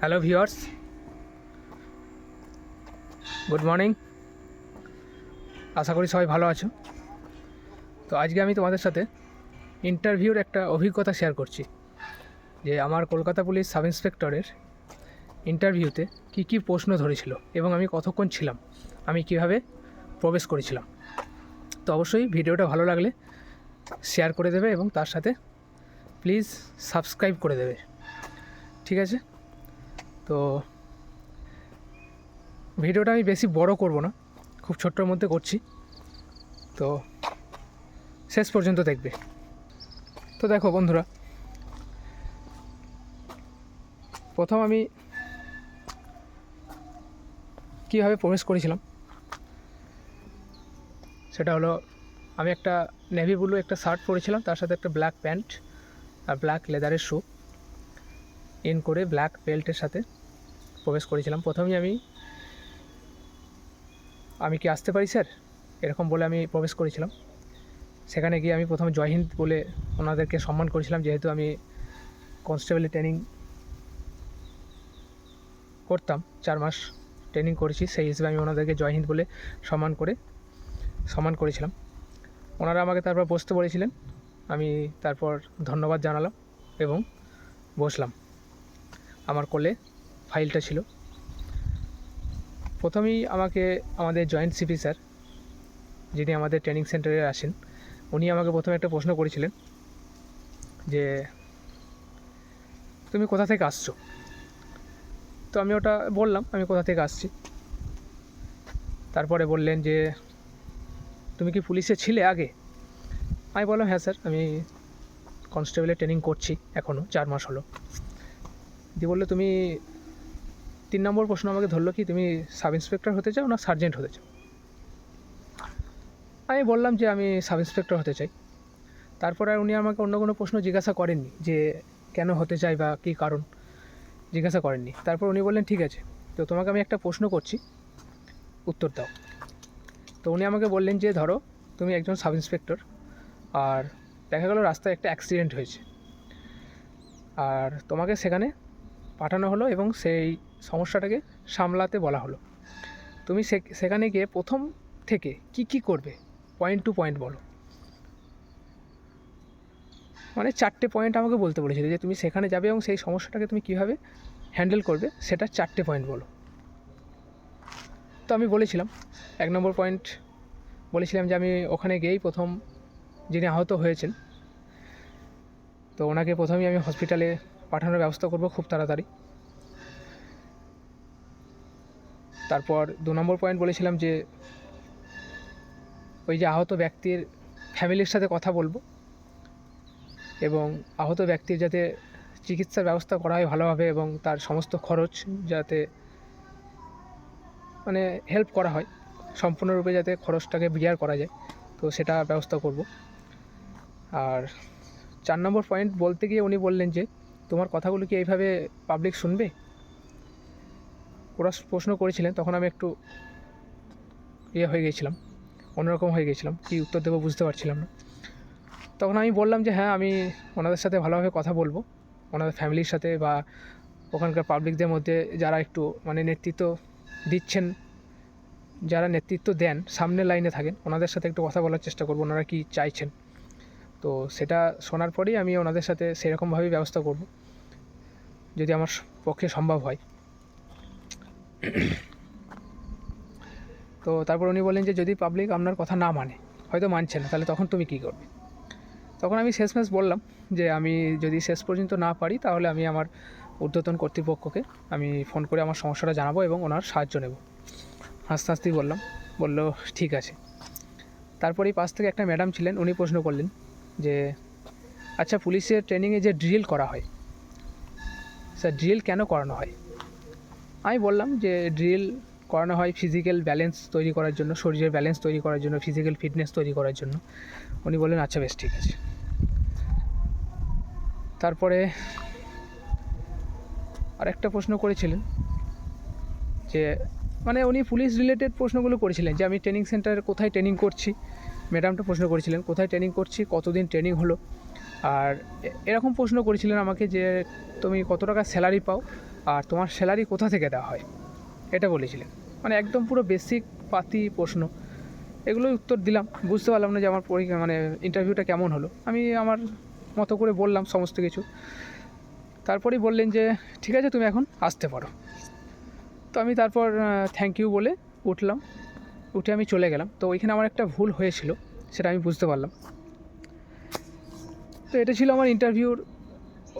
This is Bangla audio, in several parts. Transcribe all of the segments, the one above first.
হ্যালো ভিওর্স গুড মর্নিং আশা করি সবাই ভালো আছো। তো আজকে আমি তোমাদের সাথে ইন্টারভিউর একটা অভিজ্ঞতা শেয়ার করছি। যে আমার কলকাতা পুলিশ সাব ইন্সপেক্টরের ইন্টারভিউতে কী কী প্রশ্ন ধরেছিল এবং আমি কতক্ষণ ছিলাম, আমি কীভাবে প্রবেশ করেছিলাম। তো অবশ্যই ভিডিওটা ভালো লাগলে শেয়ার করে দেবে এবং তার সাথে প্লিজ সাবস্ক্রাইব করে দেবে। ঠিক আছে? তো ভিডিওটা আমি বেশি বড় করব না, খুব ছোট্টর মধ্যে করছি। তো শেষ পর্যন্ত দেখবে। তো দেখো বন্ধুরা, প্রথম আমি কীভাবে প্রবেশ করেছিলাম, সেটা হলো আমি একটা নেভি ব্লু একটা শার্ট পরেছিলাম, তার সাথে একটা ব্ল্যাক প্যান্ট আর ব্ল্যাক লেদারের শ্যু ইন করে ব্ল্যাক বেল্টের সাথে প্রবেশ করেছিলাম। প্রথমেই আমি আমি কি আসতে পারি স্যার? এরকম বলে আমি প্রবেশ করেছিলাম। সেখানে গিয়ে আমি প্রথমে জয় হিন্দ বলে ওনাদেরকে সম্মান করেছিলাম, যেহেতু আমি কনস্টেবলের ট্রেনিং করতাম, চার মাস ট্রেনিং করেছি, সেই হিসেবে আমি ওনাদেরকে জয় হিন্দ বলে সম্মান করে, সম্মান করেছিলাম। ওনারা আমাকে তারপর বসতে বলেছিলেন, আমি তারপর ধন্যবাদ জানালাম এবং বসলাম। আমার কোলে ফাইলটা ছিল। প্রথমেই আমাকে, আমাদের জয়েন্ট সিপি স্যার, যিনি আমাদের ট্রেনিং সেন্টারে আসেন, উনি আমাকে প্রথমে একটা প্রশ্ন করেছিলেন যে, তুমি কোথা থেকে আসছো? তো আমি ওটা বললাম, আমি কোথা থেকে আসছি? তারপরে বললেন যে, তুমি কি পুলিশে ছিলে আগে? আমি বললাম হ্যাঁ স্যার, আমি কনস্টেবলের ট্রেনিং করছি এখনও চার মাস হলো। দিয়ে বলল, তুমি তিন নম্বর প্রশ্ন আমাকে ধরলো কি, তুমি সাব ইন্সপেক্টর হতে চাও না সার্জেন্ট হতে চাও? আমি বললাম যে আমি সাব ইন্সপেক্টর হতে চাই। তারপর আর উনি আমাকে অন্য কোনো প্রশ্ন জিজ্ঞাসা করেননি যে কেন হতে চাই বা কী কারণ জিজ্ঞাসা করেননি। তারপর উনি বললেন, ঠিক আছে, তো তোমাকে আমি একটা প্রশ্ন করছি। উত্তর দাও। তো উনি আমাকে বললেন যে, ধরো, তুমি একজন সাব ইন্সপেক্টর আর দেখা গেলো রাস্তায় একটা অ্যাক্সিডেন্ট হয়েছে। আর তোমাকে সেখানে পাঠানো হলো এবং সেই সমস্যাটাকে সামলাতে বলা হলো। তুমি সেখানে গিয়ে প্রথম থেকে কি কি করবে? পয়েন্ট টু পয়েন্ট বলো। মানে চারটে পয়েন্ট আমাকে বলতে বলেছিল যে তুমি সেখানে যাবে এবং সেই সমস্যাটাকে তুমি কীভাবে হ্যান্ডেল করবে, সেটা চারটে পয়েন্ট বলো। তো আমি বলেছিলাম, এক নম্বর পয়েন্ট বলেছিলাম যে আমি ওখানে গিয়েই প্রথম যিনি আহত হয়েছেন, তো ওনাকে প্রথমেই আমি হসপিটালে পাঠানোর ব্যবস্থা করব খুব তাড়াতাড়ি। তারপর দু নম্বর পয়েন্ট বলেছিলাম যে ওই যে আহত ব্যক্তির ফ্যামিলির সাথে কথা বলব এবং আহত ব্যক্তির যাতে চিকিৎসার ব্যবস্থা করা হয় ভালোভাবে এবং তার সমস্ত খরচ যাতে মানে হেল্প করা হয়, সম্পূর্ণরূপে যাতে খরচটাকে বিয়ার করা যায়, তো সেটা ব্যবস্থা করব। আর চার নম্বর পয়েন্ট বলতে গিয়ে উনি বললেন যে, তোমার কথাগুলো কি এইভাবে পাবলিক শুনবে? ওরা প্রশ্ন করেছিলেন, তখন আমি একটু ইয়ে হয়ে গেছিলাম, অন্যরকম হয়ে গেছিলাম, কি উত্তর দেবো বুঝতে পারছিলাম না। তখন আমি বললাম যে হ্যাঁ আমি ওনাদের সাথে ভালোভাবে কথা বলব, ওনাদের ফ্যামিলির সাথে বা ওখানকার পাবলিকদের মধ্যে যারা একটু মানে নেতৃত্ব দিচ্ছেন, যারা নেতৃত্ব দেন, সামনের লাইনে থাকেন, ওনাদের সাথে একটু কথা বলার চেষ্টা করব, ওনারা কী চাইছেন? তো সেটা শোনার পরেই আমি ওনাদের সাথে সেরকমভাবেই ব্যবস্থা করব, যদি আমার পক্ষে সম্ভব হয়। তো তারপর উনি বললেন যে, যদি পাবলিক আপনার কথা না মানে হয়তো মানছে না, তাহলে তখন তুমি কী করবে? তখন আমি শেষমেশ বললাম যে, আমি যদি শেষ পর্যন্ত না পারি, তাহলে আমি আমার ঊর্ধ্বতন কর্তৃপক্ষকে আমি ফোন করে আমার সমস্যাটা জানাব এবং ওনার সাহায্য নেব। হাসতে হাসতেই বললাম, বলল, ঠিক আছে। তারপরেই পাশ থেকে একটা ম্যাডাম ছিলেন, উনি প্রশ্ন করলেন যে আচ্ছা পুলিশের ট্রেনিংয়ে যে ড্রিল করা হয় স্যার ড্রিল কেন করানো হয়? আমি বললাম যে ড্রিল করানো হয় ফিজিক্যাল ব্যালেন্স তৈরি করার জন্য, শরীরের ব্যালেন্স তৈরি করার জন্য ফিজিক্যাল ফিটনেস তৈরি করার জন্য। উনি বললেন আচ্ছা বেশ, ঠিক আছে। তারপরে আরেকটা প্রশ্ন করেছিলেন যে মানে উনি পুলিশ রিলেটেড প্রশ্নগুলো করেছিলেন যে, আমি ট্রেনিং সেন্টারে কোথায় ট্রেনিং করছি? ম্যাডামটা প্রশ্ন করেছিলেন, কোথায় ট্রেনিং করছি? কতদিন ট্রেনিং হলো? আর এরকম প্রশ্ন করেছিলেন আমাকে যে, তুমি কত টাকা স্যালারি পাও? আর তোমার স্যালারি কোথা থেকে দেওয়া হয়? এটা বলেছিলেন মানে একদম পুরো বেসিক পাতি প্রশ্ন। এগুলোই উত্তর দিলাম। বুঝতে পারলাম না যে আমার পরীক্ষা মানে ইন্টারভিউটা কেমন হলো। আমি আমার মতো করে বললাম সমস্ত কিছু। তারপরেই বললেন যে, ঠিক আছে, তুমি এখন আসতে পারো। তো আমি তারপর থ্যাংক ইউ বলে উঠলাম। উঠে আমি চলে গেলাম। তো ওইখানে আমার একটা ভুল হয়েছিল, সেটা আমি বুঝতে পারলাম। তো এটা ছিল আমার ইন্টারভিউর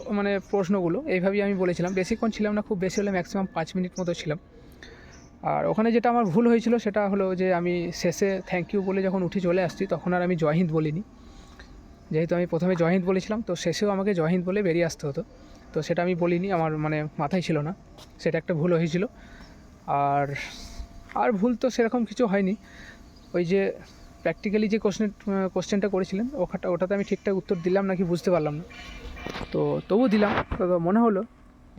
মানে প্রশ্নগুলো, এইভাবেই আমি বলেছিলাম। বেশিক্ষণ ছিলাম না, খুব বেশি হলে ম্যাক্সিমাম পাঁচ মিনিট মতো ছিলাম। আর ওখানে যেটা আমার ভুল হয়েছিল, সেটা হলো যে আমি শেষে থ্যাংক ইউ বলে যখন উঠে চলে আসছি, তখন আর আমি জয় হিন্দ বলিনি। যেহেতু আমি প্রথমে জয় হিন্দ বলেছিলাম, তো শেষেও আমাকে জয় হিন্দ বলে বেরিয়ে আসতে হতো। তো সেটা আমি বলিনি, আমার মানে মাথায় ছিল না। সেটা একটা ভুল হয়েছিল। আর আর ভুল তো সেরকম কিছু হয়নি। ওই যে প্র্যাকটিক্যালি যে কোশ্চেন কোশ্চেনটা করেছিলেন ওখানটা ওটাতে আমি ঠিকঠাক উত্তর দিলাম নাকি বুঝতে পারলাম না। তো তবু দিলাম। তো মনে হলো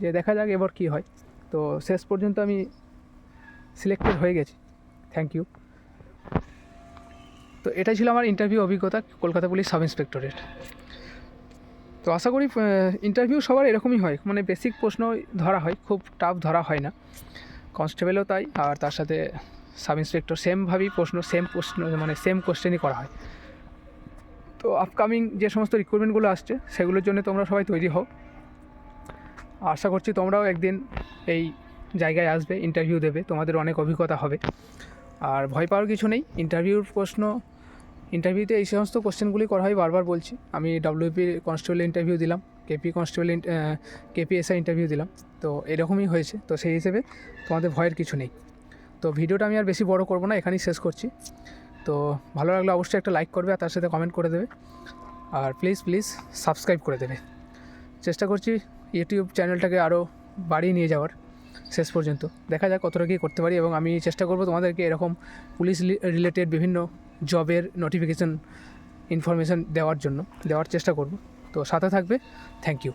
যে দেখা যাক এবার কী হয়। তো শেষ পর্যন্ত আমি সিলেক্টেড হয়ে গেছি। থ্যাংক ইউ তো এটাই ছিল আমার ইন্টারভিউ অভিজ্ঞতা কলকাতা পুলিশ সাব ইন্সপেক্টরের তো আশা করি ইন্টারভিউ সবার এরকমই হয়। মানে বেসিক প্রশ্ন ধরা হয়, খুব টাফ ধরা হয় না। কনস্টেবলও তাই, আর তার সাথে সাব ইন্সপেক্টর সেমভাবেই প্রশ্ন সেম প্রশ্ন মানে সেম কোশ্চেনই করা হয়। তো আপকামিং যে সমস্ত রিক্রুটমেন্টগুলো আসছে, সেগুলোর জন্য তোমরা সবাই তৈরি হও। আশা করছি তোমরাও একদিন এই জায়গায় আসবে ইন্টারভিউ দেবে। তোমাদের অনেক অভিজ্ঞতা হবে। আর ভয় পাওয়ার কিছু নেই। ইন্টারভিউর প্রশ্ন ইন্টারভিউতে এই সমস্ত কোশ্চেনগুলি করা হয়, বারবার বলছি। আমি ডাব্লিউপি কনস্টেবল ইন্টারভিউ দিলাম কেপি কনস্টেবল কেপিএসআই ইন্টারভিউ দিলাম। তো এরকমই হয়েছে। তো সেই হিসেবে তোমাদের ভয়ের কিছু নেই। তো ভিডিওটা আমি আর বেশি বড় করব না, এখানেই শেষ করছি। তো ভালো লাগলে অবশ্যই একটা লাইক করবে আর তার সাথে কমেন্ট করে দেবে। আর প্লিজ প্লিজ সাবস্ক্রাইব করে দেবে। চেষ্টা করছি ইউটিউব চ্যানেলটাকে আরও বাড়িয়ে নিয়ে যাওয়ার শেষ পর্যন্ত। দেখা যাক কতটা কী করতে পারি এবং আমি চেষ্টা করব তোমাদেরকে এরকম পুলিশ রিলেটেড বিভিন্ন জবের নোটিফিকেশান ইনফরমেশান দেওয়ার জন্য, দেওয়ার চেষ্টা করব। তো সাথে থাকবে। Thank you